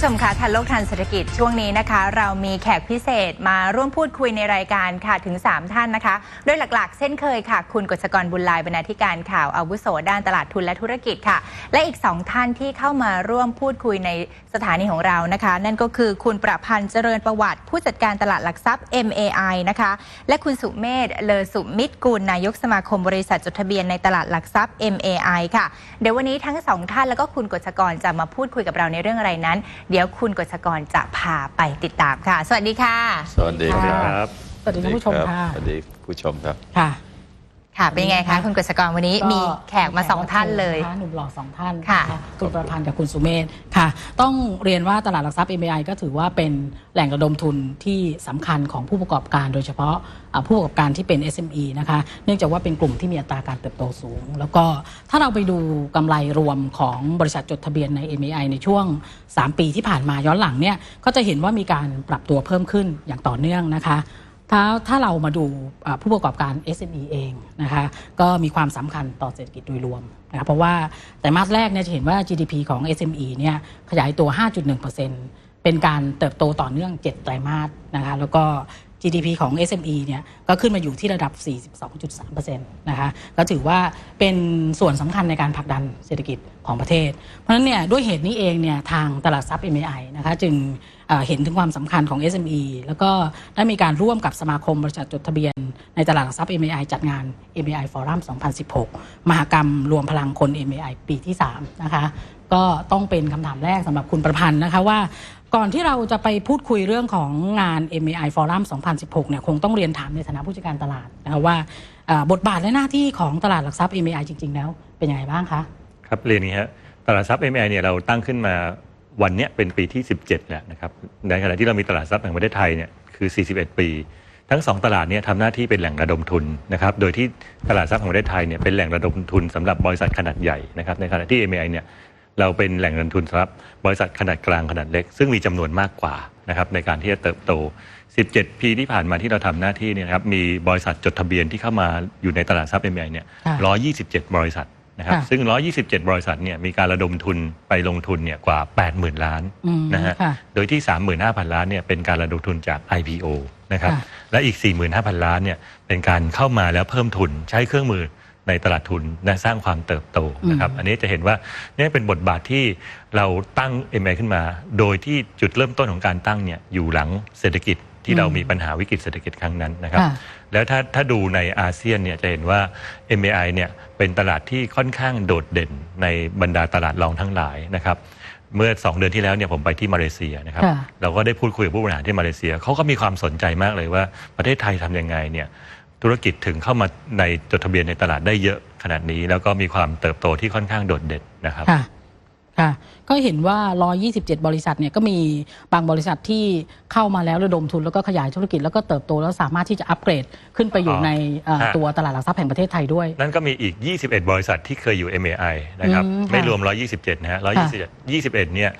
ผู้ชมคะทันโลกทันเศรษฐกิจช่วงนี้นะคะ เรามีแขกพิเศษมาร่วมพูดคุยในรายการค่ะถึง 3 ท่านนะคะ โดยหลักๆ เช่นเคยค่ะ คุณกฤษกรบุญลายบรรณาธิการข่าวอาวุโสด้านตลาดทุนและธุรกิจค่ะ และอีก 2 ท่านที่เข้ามาร่วมพูดคุยในสถานีของเรานะคะ นั่นก็คือคุณประพันธ์เจริญประวัติ ผู้จัดการตลาดหลักทรัพย์ MAI นะคะและคุณสุเมธเลอสุมิตรกุลนายกสมาคมบริษัทจดทะเบียนในตลาดหลักทรัพย์ MAI ค่ะเดี๋ยววันนี้ทั้งสองท่านแล้วก็คุณกฤษกรจะมาพูดคุยกับเราในเรื่องอะไรนั้นเดี๋ยวคุณกฤษกรจะพาไปติดตามค่ะ สวัสดีค่ะ สวัสดีครับ สวัสดีท่านผู้ชมค่ะ สวัสดีผู้ชมครับ ค่ะ ค่ะเป็นยังไงคะคุณกฤษกรวันนี้ก็มีแขกมาสองท่านเลยะคะหนุ่มหล่อสองท่านค่ะนคุณประพันธ์กับคุณสุเมธค่ะ ต้องเรียนว่าตลาดหลักทรัพย์ MBI ก็ถือว่าเป็นแหล่งระดมทุนที่สำคัญของผู้ประกอบการ โดยเฉพาะอ่าผู้ประกอบการที่เป็น SME นะคะเนื่องจากว่าเป็นกลุ่มที่มีอัตราการเติบโตสูง แล้วก็ถ้าเราไปดูกำไรรวมของบริษัทจดทะเบียนใน MBI ในช่วง 3 ปีที่ผ่านมาย้อนหลังเนี่ยก็จะเห็นว่ามีการปรับตัวเพิ่มขึ้นอย่างต่อเนื่องนะคะ ถ้าถ้าเรามาดูผู้ประกอบการ SME เองนะคะก็มีความสำคัญต่อเศรษฐกิจโดยรวมนะครับเพราะว่าแต่มาสแรกเนี่ยจะเห็นว่า GDP ของ SME เนี่ยขยายตัว 5.1%เป็นการเติบโตต่อเนื่อง 7 ไตรมาสนะคะแล้วก็ GDP ของ SME เนี่ยก็ขึ้นมาอยู่ที่ระดับ 42.3%นะคะก็ถือว่าเป็นส่วนสำคัญในการผลักดันเศรษฐกิจของประเทศ เพราะฉะนั้นเนี่ยด้วยเหตุนี้เองเนี่ยทางตลาดทรัพย์ MAI นะคะจึงเเห็นถึงความสำคัญของ SME แล้วก็ได้มีการร่วมกับสมาคมบริษัทจดทะเบียน ในตลาดหลักทรัพย์ MAI จัดงาน MAI Forum 2016 มหกรรมรวมพลังคน MAI ปีที่ 3 นะคะ ก็ต้องเป็นคำถามแรกสำหรับคุณประพันธ์นะคะว่า ก่อนที่เราจะไปพูดคุยเรื่องของงาน MAI Forum 2016 เนี่ยคงต้องเรียนถามในฐานะผู้จัดการตลาดนะคะว่าบทบาทและหน้าที่ของตลาดหลักทรัพย์ MAI จริง ๆ แล้วเป็นยังไงบ้างคะ ครับเรียนงนี้ฮะตลาดทรัพย์ MI เนี่ยเราตั้งขึ้นมาวันนี้เป็นปีที่ 17 แล้วนะครับในขณะที่เรามีตลาดทรัพย์แห่งประเทศไทยเนี่ยคือ 41 ปี ทั้งสองตลาดเนี่ยทำหน้าที่เป็นแหล่งระดมทุนนะครับโดยที่ตลาดทรัพย์แห่งประเทศไทยเนี่ยเป็นแหล่งระดมทุนสำหรับบริษัทขนาดใหญ่นะครับในขณะที่ MI เนี่ย เราเป็นแหล่งระดมทุนสำหรับบริษัทขนาดกลางขนาดเล็ก ซึ่งมีจำนวนมากกว่านะครับในการที่จะเติบโต 17 ปีที่ผ่านมาที่เราทำหน้าที่เนี่ยนะครับมีบริษัทจดทะเบียนที่เข้ามาอยู่ในตลาดทรัพย์ MI เนี่ยค่ะ127 บริษัทนะครับค่ะซึ่ง 127 บริษัทเนี่ยมีการระดมทุนไปลงทุนเนี่ยกว่า 80,000 ล้านอืมนะฮะค่ะโดยที่ 35,000 ล้านเนี่ยเป็นการระดมทุนจาก IPO นะครับค่ะและอีก 45,000 ล้านเนี่ยเป็นการเข้ามาแล้วเพิ่มทุนใช้เครื่องมือ ในตลาดทุนและสร้างความเติบโตนะครับอันนี้จะเห็นว่าเนี่ยเป็นบทบาทที่เราตั้ง MI ขึ้นมา โดยที่จุดเริ่มต้นของการตั้งเนี่ยอยู่หลังเศรษฐกิจที่เรามีปัญหาวิกฤตเศรษฐกิจครั้งนั้นนะครับค่ะแล้วถ้าถ้าดูในอาเซียนเนี่ยจะเห็นว่า MAI เนี่ยเป็นตลาดที่ค่อนข้างโดดเด่นในบรรดาตลาดรองทั้งหลายนะครับเมื่อ 2 เดือนที่แล้วเนี่ยผมไปที่มาเลเซียนะครับค่ะเราก็ได้พูดคุยกับผู้บริหารที่มาเลเซียเขาก็มีความสนใจมากเลยว่าประเทศไทยทำยังไงเนี่ย ธุรกิจถึงเข้ามาในจดทะเบียนในตลาดได้เยอะขนาดนี้ แล้วก็มีความเติบโตที่ค่อนข้างโดดเด่นนะครับ ค่ะค่ะก็เห็นว่า 127 บริษัทเนี่ยก็มีบางบริษัทที่เข้ามาแล้วระดมทุนแล้วก็ขยายธุรกิจแล้วก็เติบโตแล้วสามารถที่จะอัปเกรดขึ้นไปอยู่อ๋อในเอ่อฮะ ตัวตลาดหลักทรัพย์แห่งประเทศไทยด้วย นั่นก็มีอีก 21 บริษัทที่เคยอยู่ MAI นะครับ อืมค่ะไม่รวม 127 นะฮะ 127 21 เนี่ย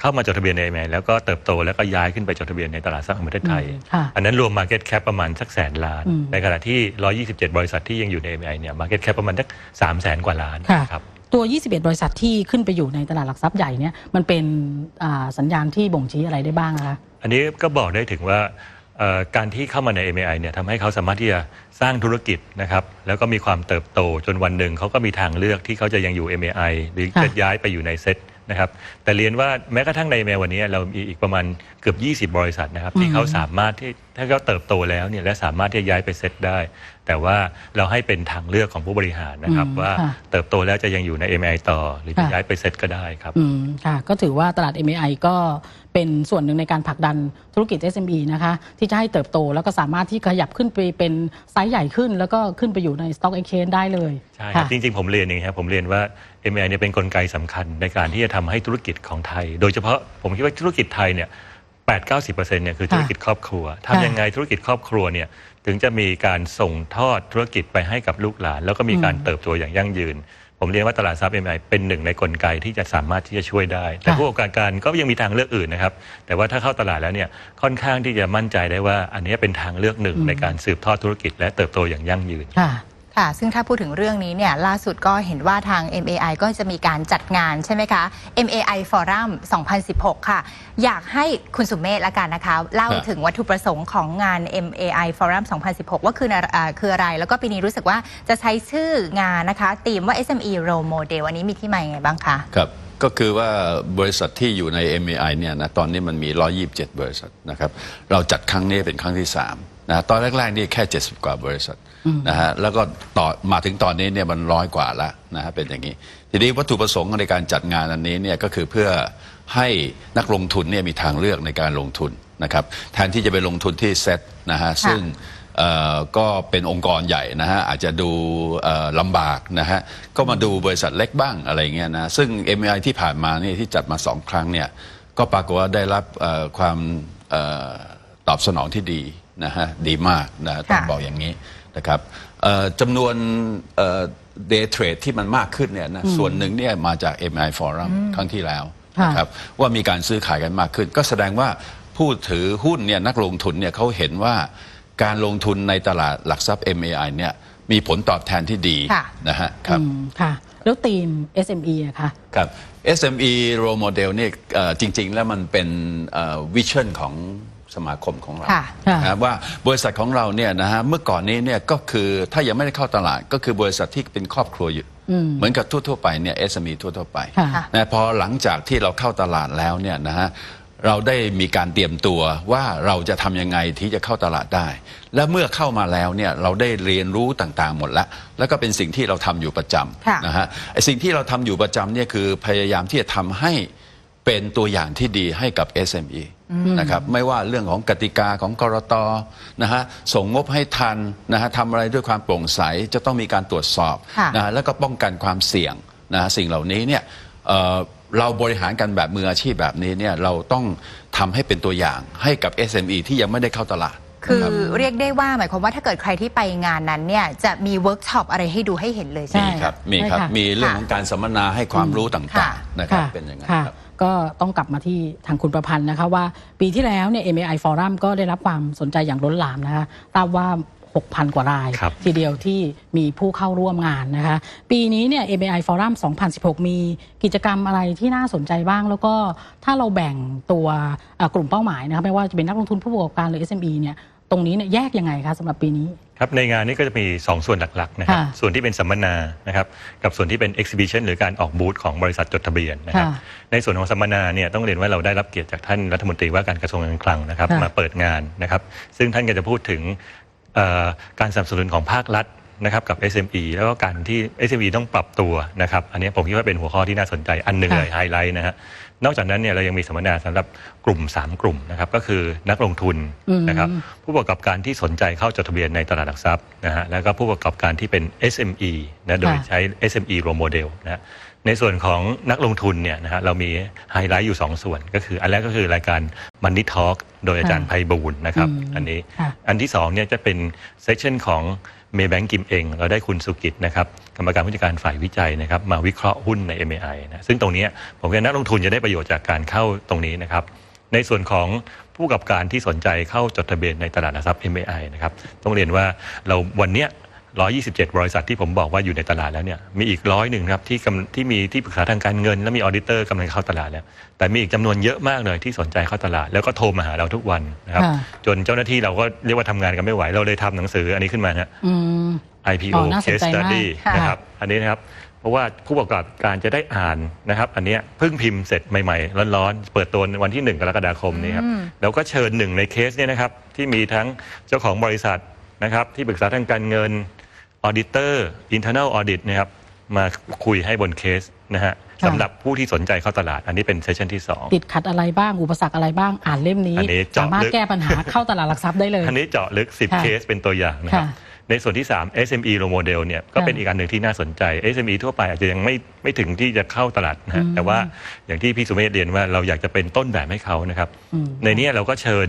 เข้ามาจดทะเบียนใน MAI แล้วก็เติบโตแล้วก็ย้ายขึ้นไปจดทะเบียนในตลาดทรัพย์แห่งประเทศไทย อืมค่ะอันนั้นรวม Market Cap ประมาณสักแสนล้าน อืม ในขณะที่ 127 บริษัทที่ยังอยู่ใน MAI เนี่ย Market Cap ประมาณสัก3แสนกว่าล้านค่ะครับ ตัว 21 บริษัทที่ขึ้นไปอยู่ในตลาดหลักทรัพย์ใหญ่เนี่ยมันเป็นอ่าสัญญาณที่บ่งชี้อะไรได้บ้างนะคะ อันนี้ก็บอกได้ถึงว่าเอ่อการที่เข้ามาใน MAI เนี่ยทำให้เขาสามารถที่จะสร้างธุรกิจนะครับแล้วก็มีความเติบโตจนวันหนึ่งเขาก็มีทางเลือกที่เขาจะยังอยู่ MAI หรือค่ะ จะย้ายไปอยู่ในเซ็ตนะครับแต่เรียนว่าแม้กระทั่งใน MAI วันนี้เรามีอีกประมาณเกือบ 20 บริษัทนะครับ ที่เขาสามารถที่ถ้าเขาเติบโตแล้วเนี่ยและสามารถที่จะย้ายไปเซ็ตได้ แต่ว่าเราให้เป็นทางเลือกของผู้บริหารนะครับอืมว่าค่ะเติบโตแล้วจะยังอยู่ใน MAI ต่อ หรือจะค่ะย้ายไปเซ็ตก็ได้ครับอืมค่ะก็ถือว่าตลาด MAI ก็เป็นส่วนหนึ่งในการผลักดันธุรกิจ SME นะคะที่จะให้เติบโตแล้วก็สามารถที่ขยับขึ้นไปเป็นไซส์ใหญ่ขึ้น แล้วก็ขึ้นไปอยู่ใน Stock Exchange ได้เลยใช่ครัค่ะบจริงๆ ผมเรียนอย่างนี้ครับผมเรียนว่า MI เนี่ยเป็นกลไกสำคัญในการที่จะทำให้ธุรกิจของไทย โดยเฉพาะผมคิดว่าธุรกิจไทยเนี่ย 8 9 0เนี่ยคือธุรกิจครอบครัวทำยังไงธุรกิจครอบครัวเนี่ยถึงจะมีการส่งทอดธุรกิจไปให้กับลูกหลาน แล้วก็มีการเติบโตอย่างยั่งยืน ผมเรียนว่าตลาดทรัพย์ MI เป็นหนึ่งในกลไกที่จะสามารถที่จะช่วยได้ แต่ค่ะผู้ประกอบการก็ยังมีทางเลือกอื่นนะครับ แต่ว่าถ้าเข้าตลาดแล้วเนี่ยค่อนข้างที่จะมั่นใจได้ว่า อันนี้เป็นทางเลือกหนึ่งในการสืบทอดธุรกิจและเติบโตอย่างยั่งยืน ค่ะ ซึ่งถ้าพูดถึงเรื่องนี้เนี่ยล่าสุดก็เห็นว่าทาง MAI ก็จะมีการจัดงานใช่ไหมคะ MAI Forum 2016 ค่ะ อยากให้คุณสุเมธละกันนะคะ เล่าถึงวัตถุประสงค์ของงาน MAI Forum 2016 ว่าคืออะไรอ่าคืออะไร แล้วก็ปีนี้รู้สึกว่าจะใช้ชื่องานนะคะธีมว่า SME Role Model อันนี้มีที่มาอย่างไงบ้างคะ ครับก็คือว่าบริษัทที่อยู่ใน MAI เนี่ยนะตอนนี้มันมี 127 บริษัทนะครับ เราจัดครั้งนี้เป็นครั้งที่ 3 นะตอนแรกๆนี่แค่ 70 กว่าบริษัทนะฮะแล้วก็ต่อมาถึงตอนนี้เนี่ยมันร้อยกว่าแล้วนะฮะเป็นอย่างนี้ ทีนี้วัตถุประสงค์ในการจัดงานอันนี้เนี่ยก็คือเพื่อให้นักลงทุนเนี่ยมีทางเลือกในการลงทุนนะครับแทนที่จะไปลงทุนที่เซ็ตนะฮะซึ่งเอ่อก็เป็นองค์กรใหญ่นะฮะอาจจะดูเอ่อลำบากนะฮะก็มาดูบริษัทเล็กบ้างอะไรเงี้ยนะซึ่ง MI ที่ผ่านมานี่ที่จัดมาสองครั้งเนี่ยก็ปรากฏว่าได้รับเอ่อความเอ่อตอบสนองที่ดี นะฮะดีมากนะต้องค่ะบอกอย่างนี้นะครับเอ่อจำนวนเดย์เทรดที่มันมากขึ้นเนี่ยนะส่วนหนึ่งเนี่ยมาจาก MI Forum ครั้งที่แล้วค่ะนะครับว่ามีการซื้อขายกันมากขึ้น ก็แสดงว่าผู้ถือหุ้นเนี่ยนักลงทุนเนี่ยเขาเห็นว่าการลงทุนในตลาดหลักทรัพย์ MAI เนี่ยมีผลตอบแทนที่ดีค่ะนะฮะครับอืมค่ะ แล้วธีม SME อะคะครับ SME role model เนี่ยเอ่อจริง ๆ แล้วมันเป็นวิชั่นของ สมาคมของเราค่ะนะครับว่าบริษัทของเราเนี่ยนะฮะเมื่อก่อนนี้เนี่ยก็คือถ้ายังไม่ได้เข้าตลาดก็คือบริษัทที่เป็นครอบครัวอยู่เหมือนกับทั่วๆไปเนี่ย SME ทั่วๆไปค่ะนะพอหลังจากที่เราเข้าตลาดแล้วเนี่ยนะฮะเราได้มีการเตรียมตัวว่าเราจะทำยังไงที่จะเข้าตลาดได้ และเมื่อเข้ามาแล้วเนี่ยเราได้เรียนรู้ต่างๆหมดแล้ว แล้วก็เป็นสิ่งที่เราทำอยู่ประจค่ะำนะฮะไอสิ่งที่เราทำอยู่ประจำเนี่ยคือพยายามที่จะทำให้เป็นตัวอย่างที่ดีให้กับ SME นะครับไม่ว่าเรื่องของกติกาของกรตนะฮะส่งงบให้ทันนะฮะทำอะไรด้วยความโปร่งใสจะต้องมีการตรวจสอบค่ะนะฮะแล้วก็ป้องกันความเสี่ยงนะฮะสิ่งเหล่านี้เนี่ยเอ่อเราบริหารกันแบบมืออาชีพแบบนี้เนี่ยเราต้องทำให้เป็นตัวอย่างให้กับ SME ที่ยังไม่ได้เข้าตลาด คือนะรับเรียกได้ว่าหมายความว่าถ้าเกิดใครที่ไปงานนั้นเนี่ยจะมีเวิร์กช็อปอะไรให้ดูให้เห็นเลยใช่ไหมใช่มีครับมีครับ ใช่ค่ะมีเรื่องของการสัมมนาให้ความรู้ต่าค่ะงๆนะครับค่ะเป็นอย่างนั้นค่ะครับ ก็ต้องกลับมาที่ทางคุณประพันธ์นะคะว่าปีที่แล้วเนี่ย MAI Forum ก็ได้รับความสนใจอย่างล้นหลามนะคะทราบว่า 6,000 กว่าราย ครับ ทีเดียวที่มีผู้เข้าร่วมงานนะคะ ปีนี้เนี่ย MAI Forum 2016 มีกิจกรรมอะไรที่น่าสนใจบ้าง แล้วก็ถ้าเราแบ่งตัวเอ่อกลุ่มเป้าหมายนะคะไม่ว่าจะเป็นนักลงทุนผู้ประกอบการหรือ SME เนี่ย ตรงนี้เนี่ยแยกยังไงคะสำหรับปีนี้ ครับในงานนี้ก็จะมี 2 ส่วนหลักๆนะครับค่ะส่วนที่เป็นสัมมนานะครับกับส่วนที่เป็น exhibition หรือการออกบูธของบริษัทจดทะเบียนนะครับค่ะในส่วนของสัมมนาเนี่ยต้องเรียนว่าเราได้รับเกียรติจากท่านรัฐมนตรีว่าการกระทรวงการคลังนะครับค่ะ มาเปิดงานนะครับซึ่งท่านก็จะพูดถึงเอ่อการสนับสนุนของภาครัฐนะครับกับ SME แล้วก็การที่ SME ต้องปรับตัวนะครับอันนี้ผมคิดว่าเป็นหัวข้อที่น่าสนใจอันหนึ่งค่ะเลยไฮไลท์นะฮะ นอกจากนั้นเนี่ยเรายังมีสัมมนาสำหรับกลุ่ม 3 กลุ่มนะครับก็คือนักลงทุนอืมนะครับผู้ประกอบการที่สนใจเข้าจดทะเบียนในตลาดหลักทรัพย์นะฮะแล้วก็ผู้ประกอบการที่เป็น SME นะโดยค่ะใช้ SME role model นะฮะในส่วนของนักลงทุนเนี่ยนะฮะเรามีไฮไลท์อยู่ 2 ส่วนก็คืออันแรกก็คือรายการ Money Talk โดยอาจารย์ไพบูลย์นะครับอืมอันนี้ค่ะอันที่2เนี่ยจะเป็นเซสชันของ เมย์แบงก์กิมเอง เราได้คุณสุกิจนะครับกรรมการผู้จัดการฝ่ายวิจัยนะครับมาวิเคราะห์หุ้นใน MAI นะซึ่งตรงนี้ผมว่านักลงทุนจะได้ประโยชน์จากการเข้าตรงนี้นะครับในส่วนของผู้ประกอบการที่สนใจเข้าจดทะเบียนในตลาดหลักทรัพย์ MAI นะครับต้องเรียนว่าเราวันเนี้ย 127 บริษัทที่ผมบอกว่าอยู่ในตลาดแล้วเนี่ยมีอีกร้อยหนึ่งครับที่กำที่มีที่ปรึกษาทางการเงิน และมีออดิเตอร์กำลังเข้าตลาดแล้ว แต่มีอีกจำนวนเยอะมากเลยที่สนใจเข้าตลาด แล้วก็โทรมาหาเราทุกวันนะครับ ค่ะ จนเจ้าหน้าที่เราก็เรียกว่าทำงานกันไม่ไหว เราเลยทำหนังสืออันนี้ขึ้นมานะ อืม IPO อ๋อน่าสน case ใจมาก study ค่ะ นะครับอันนี้นะครับ เพราะว่าผู้ประกอบการจะได้อ่านนะครับ อันเนี้ยเพิ่งพิมพ์เสร็จใหม่ๆ ร้อนๆ เปิดตัววันที่ 1 กรกฎาคมนี้ครับแล้วก็เชิญหนึ่งในเคสเนี่ยนะครับ ที่มีทั้งเจ้าของบริษัทนะครับ ที่ปรึกษาทางการเงิน ออดิเตอร์ internal audit นะครับมาคุยให้บนเคสนะฮะค่ะ สำหรับผู้ที่สนใจเข้าตลาด อันนี้เป็นเซสชันที่ 2 ติดขัดอะไรบ้าง อุปสรรคอะไรบ้างอ่านเล่มนี้ อันนี้เจาะสามารถลึก แก้ปัญหาเข้าตลาดหลักทรัพย์ได้เลย อันนี้เจาะลึก 10 ค่ะเคสเป็นตัวอย่างนะครับ ค่ะ ในส่วนที่ 3 SME role model เนี่ยก็ค่ะเป็นอีกอันหนึ่งที่น่าสนใจ SME ทั่วไปอาจจะยังไม่ไม่ถึงที่จะเข้าตลาดนะฮะแต่ว่าอย่างที่พี่สุเมธเรียนว่าเราอยากจะเป็นต้นแบบให้เขานะครับอืมในเนี้ยเราก็เชิญ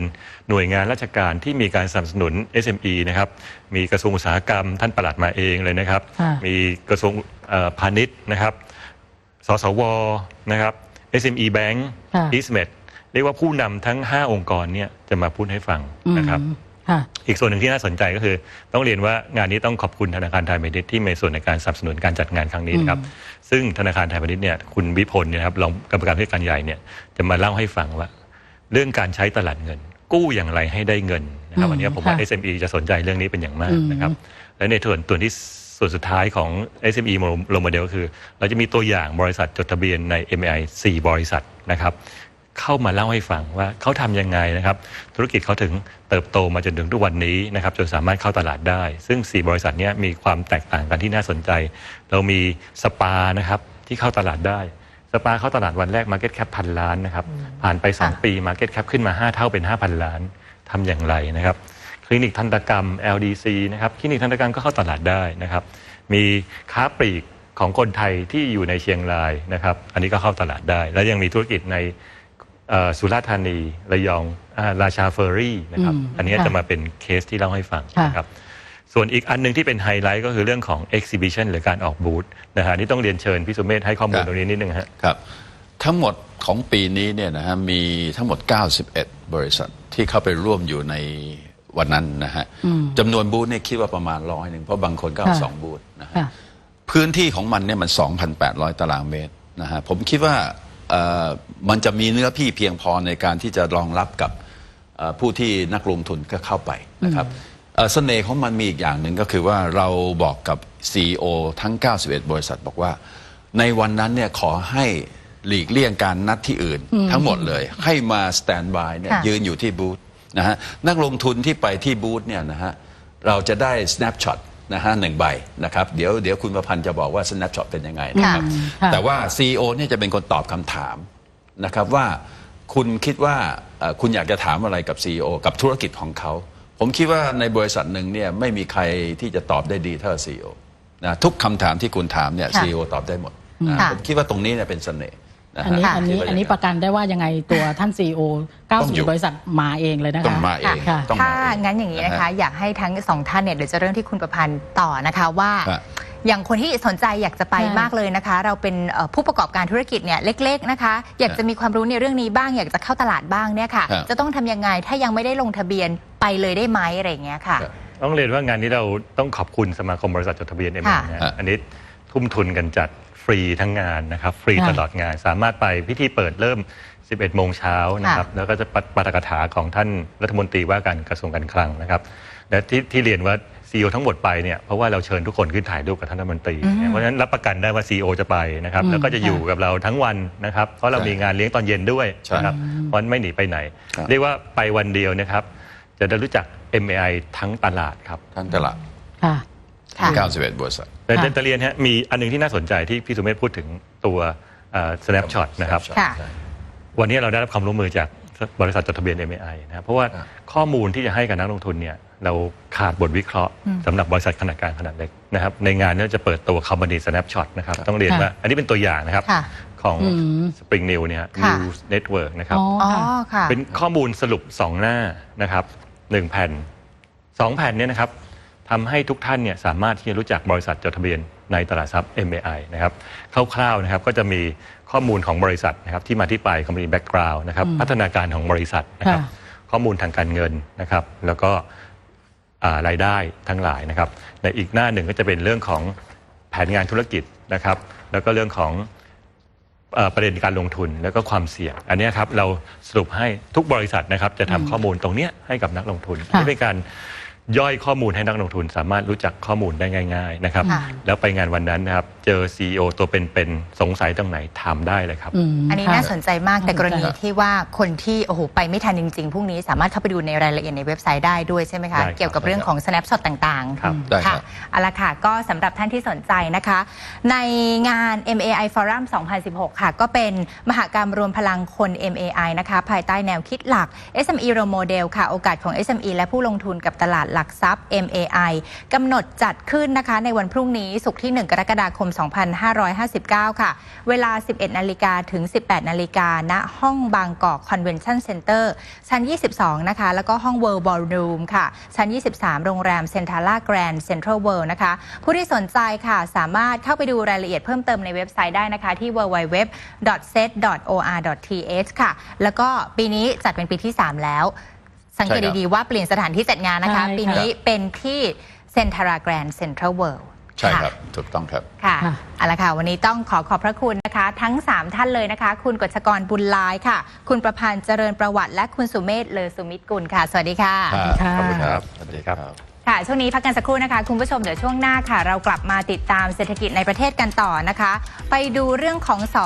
หน่วยงานราชการที่มีการสนับสนุน SME นะครับมีกระทรวงอุตสาหกรรม ท่านปลัดมาเองเลยนะครับค่ะมีกระทรวงเอ่อพาณิชย์นะครับสสวนะครับ SME Bank ค่ะ e a s t m e d เรียกว่าผู้นำทั้ง 5 องค์กรเนี่ยจะมาพูดให้ฟังนะครับ อืมค่ะอีกส่วนหนึ่งที่น่าสนใจก็คือ ต้องเรียนว่างานนี้ต้องขอบคุณธนาคารไทยพาณิชย์ที่มีส่วนในการสนับสนุนการจัดงานครั้งนี้นะครับซึ่งธนาคารไทยพาณิชย์เนี่ยคุณวิพลเนี่ยนะครับรองกรรมการผู้จัดการใหญ่เนี่ยจะมาเล่าให้ฟังว่า เรื่องการใช้ตลาดเงิน กู้อย่างไรให้ได้เงินนะครับอืมวันนี้ผมว่าค่ะ SME จะสนใจเรื่องนี้เป็นอย่างมากอืมนะครับและในส่วนตัวที่ส่วนสุดท้ายของ SME โรโมเดลก็คือ เราจะมีตัวอย่างบริษัทจดทะเบียนใน MI 4 บริษัทนะครับ เข้ามาเล่าให้ฟังว่าเขาทำยังไงนะครับ ธุรกิจเขาถึงเติบโตมาจนถึงทุกวันนี้นะครับจนสามารถเข้าตลาดได้ ซึ่ง 4 บริษัทเนี้ยมีความแตกต่างกันที่น่าสนใจ เรามีสปานะครับที่เข้าตลาดได้ สปาเข้าตลาดวันแรก Market Cap พันล้านนะครับผ่านไปค่ะ2ปี Market Cap ขึ้นมา 5 เท่าเป็น 5,000 ล้านทำอย่างไรนะครับ คลินิกทันตกรรม LDC นะครับคลินิกทันตกรรมก็เข้าตลาดได้นะครับ มีค้าปลีกของคนไทยที่อยู่ในเชียงรายนะครับ อันนี้ก็เข้าตลาดได้ แล้วยังมีธุรกิจในเอ่อ สุราษฎร์ธานี ระยองอาราชาเฟอร์รี่นะครับ อืมอันนี้ค่ะจะมาเป็นเคสที่เล่าให้ฟังค่ะ นะครับ ส่วนอีกอันหนึงที่เป็นไฮไลท์ก็คือเรื่องของ exhibition หรือการออกบูธนะฮะนี่ต้องเรียนเชิญพี่สุเมธให้ข้อมูลครับ ตรงนี้นิดนึงฮะ ครับทั้งหมดของปีนี้เนี่ยนะฮะมีทั้งหมด 91 บริษัทที่เข้าไปร่วมอยู่ในวันนั้นนะฮะจำนวนบูธเนี่ยคิดว่าประมาณร้อยหนึ่งเพราะบางคนก็เอาค่ะ สองบูธนะฮะ ค่ะ พื้นที่ของมันเนี่ยมัน 2,800 ตารางเมตรนะฮะ ผมคิดว่าเอ่อ มันจะมีเนื้อที่เพียงพอในการที่จะรองรับกับเอ่อผู้ที่นักลงทุนก็เข้าไปนะครับเอ่อเสน่ห์ของมันมีอีกอย่างหนึ่งก็คือว่าเราบอกกับ CEO ทั้ง 91 บริษัทบอกว่า ในวันนั้นเนี่ยขอให้หลีกเลี่ยงการนัดที่อื่น ทั้งหมดเลย ให้มาสแตนบายเนี่ยค่ะยืนอยู่ที่บูธนะฮะนักลงทุนที่ไปที่บูธเนี่ยนะฮะเราจะได้ snapshot นะฮะหนึ่งใบนะครับเดี๋ยวเดี๋ยวคุณประพันธ์จะบอกว่า snapshot เป็นยังไงนะครับ ค่ะแต่ว่า CEO เนี่ยจะเป็นคนตอบคำถามนะครับว่าคุณคิดว่าเอ่อคุณอยากจะถามอะไรกับ CEO กับธุรกิจของเขา ผมคิดว่าในบริษัทหนึ่งเนี่ยไม่มีใครที่จะตอบได้ดีเท่า CEO นะทุกคำถามที่คุณถามเนี่ย ค่ะ CEO ตอบได้หมดนะค่ะ ผมคิดว่าตรงนี้เนี่ยเป็นเสน่ห์นะอันฮะนี้อันนี้คิดว่าอันนี้ย่างประกันได้ว่ายังไงตัวท่านซีโอต้องอยู่90 บริษัทมาเองเลยนะคะต้องมาเองค่ะต้องถ้ามาเองงั้นอย่างนี้นะคะฮอยากให้ทั้งสองท่านเนี่ยเดี๋ยวจะเริ่มที่คุณประพันธ์ต่อนะคะว่าครับอย่างคนที่สนใจอยากจะไปใช่มากเลยนะคะ เราเป็นเอ่อผู้ประกอบการธุรกิจเนี่ยเล็ก ๆนะคะ อยากจะมีความรู้ในเรื่องนี้บ้าง อยากจะเข้าตลาดบ้างเนี่ยค่ะครับจะต้องทำยังไงถ้ายังไม่ได้ลงทะเบียนไปเลยได้ไหมอะไรอย่างเงี้ยค่ะครับต้องเรียนว่างานนี้เราต้องขอบคุณสมาคมบริษัทจดทะเบียนเอ็มค่ะนะฮะอันนี้ทุ่มทุนกันจัด ฟรีทั้งงานนะครับ ฟรีค่ะตลอดงาน สามารถไปพิธีเปิดเริ่ม 11 โมงเช้านะครับแล้วก็จะปาฐกถาของท่านรัฐมนตรีว่าการกระทรวงการคลังนะครับและที่ที่เรียนว่าซีอทั้งหมดไปเนี่ยเพราะว่าเราเชิญทุกคนขึ้นถ่ายรูปกับท่านรัฐมนตรีอืมเพราะฉะนั้นรับประกันได้ว่าซีอจะไปนะครับอืมแล้วก็จะอยู่ค่ะกับเราทั้งวันนะครับเพราะเราใช่มีงานเลี้ยงตอนเย็นด้วยใช่นะครับเพราะฉะนั้นไม่หนีไปไหนครับเรียกว่าไปวันเดียวนะครับ จะได้รู้จัก MAI ทั้งตลาดครับทั้งตลาดค่ะ ค่ะ91 บริษัท แต่ค่ะจะเรียนฮะมีอันหนึงที่น่าสนใจที่พี่สุเมธพูดถึงตัวเอ่อ snapshot นะครับ ค่ะ วันนี้เราได้รับความร่วมมือจากบริษัทจดทะเบียน MAI นะครับเพราะว่าครับข้อมูลที่จะให้กับนักลงทุนเนี่ยเราขาดบทวิเคราะห์อืมสำหรับบริษัทขนาดกลางขนาดเล็กนะครับในงานเนี้จะเปิดตัว company snapshot นะครับครับต้องเรียนค่ะว่าอันนี้เป็นตัวอย่างนะครับ ค่ะ ของ อืม Spring New เนี่ย ค่ะ News Network นะครับ อ๋ออ๋อค่ะ ค่ะ เป็นข้อมูลสรุป 2 หน้านะครับหนึ่งแผ่น 2 แผ่นเนี่ยนะครับ ทำให้ทุกท่านเนี่ยสามารถที่จะรู้จักบริษัทจดทะเบียนในตลาดทรัพย์ MAI นะครับคร่าวๆนะครับก็จะมีข้อมูลของบริษัทนะครับที่มาที่ไป company background นะครับอืมพัฒนาการของบริษัทนะครับค่ะข้อมูลทางการเงินนะครับ แล้วก็อ่ารายได้ทั้งหลายนะครับในอีกหน้าหนึ่งก็จะเป็นเรื่องของแผนงานธุรกิจนะครับ แล้วก็เรื่องของเอ่อประเด็นการลงทุนแล้วก็ความเสี่ยง อันเนี้ยครับเราสรุปให้ทุกบริษัทนะครับจะทำข้อมูลตรงเนี้ยให้กับนักลงทุนค่ะนี่เป็นการ ย่อยข้อมูลให้นักลงทุนสามารถรู้จักข้อมูลได้ง่าย ๆ นะครับค่ะแล้วไปงานวันนั้นนะครับ เจอ CEO ตัวเป็นๆสงสัยตรงไหนถามได้เลยครับ มอันนี้ค่ะ น่าสนใจมากแต่กรณีน่าสนใจที่ว่าคนที่โอ้โหไปไม่ทันจริง ๆพรุ่งนี้สามารถเข้าไปดูในรายละเอียดในเว็บไซต์ได้ด้วยใช่ไหมคะ ได้ครับเกี่ยวกับเรื่องของ snapshot ต่างๆครับ ได้ครัค่ะบเอาละค่ะ ก็สำหรับท่านที่สนใจนะคะ ในงาน MAI Forum 2016 ค่ะ ก็เป็นมหกรรมรวมพลังคน MAI นะคะ ภายใต้แนวคิดหลัก SME Role Model ค่ะ โอกาสของ SME และผู้ลงทุนกับตลาดหลักทรัพย์ MAI กำหนดจัดขึ้นนะคะ ในวันพรุ่งนี้สุกร์ที่ 1 กรกฎาคม2559 ค่ะ เวลา 11 นาฬิกาถึง 18 นาฬิกาณห้องบางกอก Convention Center ชั้น 22 นะคะ แล้วก็ห้อง World Ballroom ค่ะ ชั้น 23 โรงแรม Centala Grand Central World นะคะ ผู้ที่สนใจค่ะสามารถเข้าไปดูรายละเอียดเพิ่มเติมในเว็บไซต์ได้นะคะที่ www.set.or.th ค่ะ แล้วก็ปีนี้จัดเป็นปีที่ 3 แล้ว สังเกตใช่ครับดี ๆ ว่าเปลี่ยนสถานที่จัดงานนะคะใช่ค่ะปีนี้เป็นที่เซนทราแกรนด์เซ็นทรัลเวิลด์ ใช่ครับ ถูกต้องครับค่ะค่ะ เอาละค่ะ วันนี้ต้องขอขอบพระคุณนะคะ ทั้ง 3 ท่านเลยนะคะ คุณกฤษกรบุญลายค่ะ คุณประพันธ์เจริญประวัติ และคุณสุเมธเลอสุมิตรกุลค่ะ สวัสดีค่ะค่ะ ขอบคุณครับ สวัสดีครับ ค่ะ ช่วงนี้พักกันสักครู่นะคะ คุณผู้ชมเดี๋ยวช่วงหน้าค่ะ เรากลับมาติดตามเศรษฐกิจในประเทศกันต่อนะคะ ไปดูเรื่องของส